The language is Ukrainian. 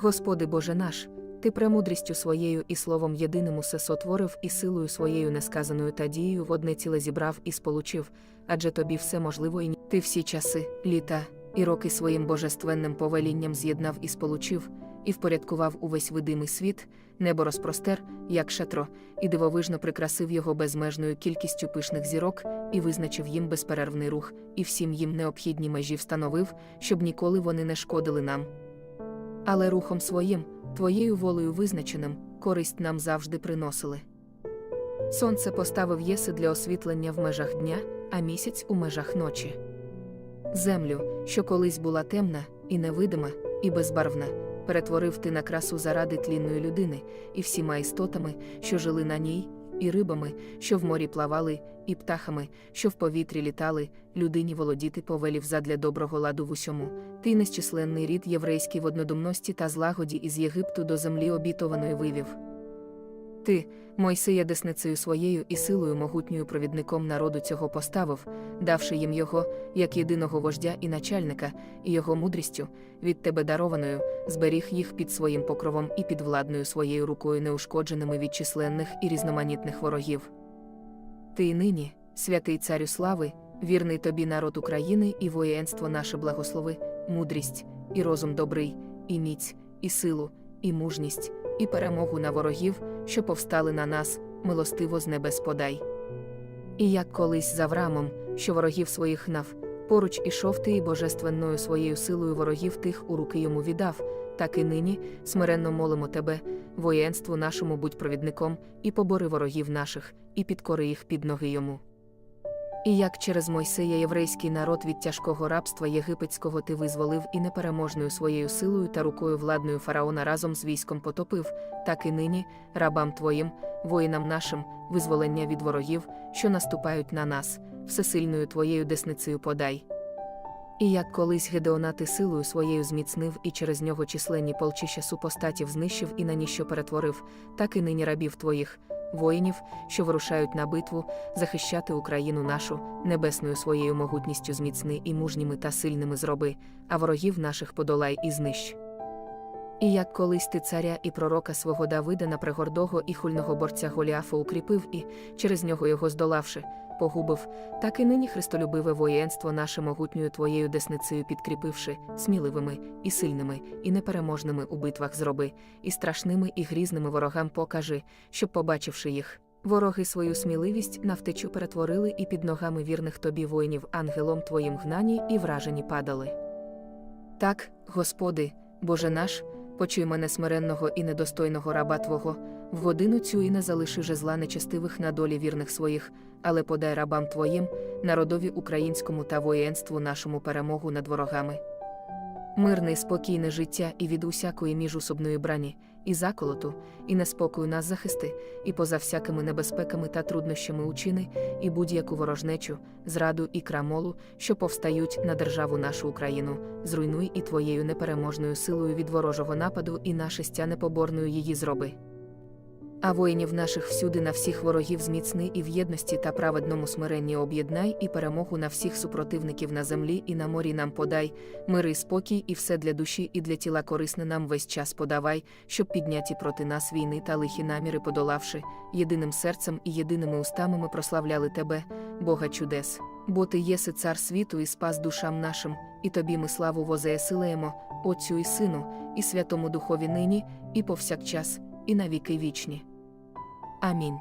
Господи Боже наш, Ти премудрістю своєю і словом єдиним усе сотворив і силою своєю несказаною та дією в одне ціле зібрав і сполучив, адже тобі все можливо і ти всі часи, літа і роки своїм божественним повелінням з'єднав і сполучив, і впорядкував увесь видимий світ, небо розпростер, як шатро, і дивовижно прикрасив його безмежною кількістю пишних зірок, і визначив їм безперервний рух, і всім їм необхідні межі встановив, щоб ніколи вони не шкодили нам. Але рухом своїм, твоєю волею визначеним, користь нам завжди приносили. Сонце поставив єси для освітлення в межах дня, а місяць у межах ночі. Землю, що колись була темна, і невидима, і безбарвна, перетворив ти на красу заради тлінної людини, і всіма істотами, що жили на ній, і рибами, що в морі плавали, і птахами, що в повітрі літали, людині володіти повелів задля доброго ладу в усьому. Ти незчисленний рід єврейський в однодумності та злагоді із Єгипту до землі обітованої вивів. Ти, Мойсея десницею своєю і силою могутньою провідником народу цього поставив, давши їм його, як єдиного вождя і начальника, і його мудрістю, від тебе дарованою, зберіг їх під своїм покровом і під владною своєю рукою неушкодженими від численних і різноманітних ворогів. Ти й нині, святий царю слави, вірний тобі народ України і воєнство наше благослови, мудрість, і розум добрий, і міць, і силу, і мужність, і перемогу на ворогів, що повстали на нас, милостиво з небес подай. І як колись з Авраамом, що ворогів своїх гнав, поруч ішов ти і божественною своєю силою ворогів тих у руки йому віддав, так і нині смиренно молимо тебе, воєнству нашому будь провідником, і побори ворогів наших, і підкори їх під ноги йому. І як через Мойсея єврейський народ від тяжкого рабства єгипетського ти визволив і непереможною своєю силою та рукою владною фараона разом з військом потопив, так і нині, рабам твоїм, воїнам нашим, визволення від ворогів, що наступають на нас, всесильною твоєю десницею подай. І як колись Гедеона ти силою своєю зміцнив і через нього численні полчища супостатів знищив і на ніщо перетворив, так і нині рабів твоїх, воїнів, що вирушають на битву, захищати Україну нашу, небесною своєю могутністю зміцни і мужніми та сильними зроби, а ворогів наших подолай і знищ. І як колись ти царя і пророка свого Давида на пригордого і хульного борця Голіафа укріпив і, через нього його здолавши, погубив, так і нині христолюбиве воєнство наше могутньою твоєю десницею підкріпивши, сміливими, і сильними, і непереможними у битвах зроби, і страшними і грізними ворогам покажи, щоб, побачивши їх, вороги свою сміливість на втечу перетворили і під ногами вірних тобі воїнів ангелом твоїм гнані і вражені падали. Так, Господи, Боже наш, почуй мене смиренного і недостойного раба Твого, в годину цю і не залиши жезла нечестивих на долі вірних своїх, але подай рабам Твоїм, народові українському та воєнству нашому перемогу над ворогами. Мирне і спокійне життя і від усякої міжусобної брані, і заколоту, і неспокою нас захисти, і поза всякими небезпеками та труднощами учини, і будь-яку ворожнечу, зраду і крамолу, що повстають на державу нашу Україну, зруйнуй і твоєю непереможною силою від ворожого нападу і нашестя непоборною її зроби. А воїнів наших всюди на всіх ворогів зміцни і в єдності та праведному смиренні об'єднай і перемогу на всіх супротивників на землі і на морі нам подай, мири і спокій, і все для душі і для тіла корисне нам весь час подавай, щоб підняті проти нас війни та лихі наміри подолавши, єдиним серцем і єдиними устами ми прославляли тебе, Бога чудес. Бо ти єси цар світу і спас душам нашим, і тобі ми славу возеясилаємо, Отцю і Сину, і Святому Духові нині, і повсякчас, і на віки вічні. Амінь.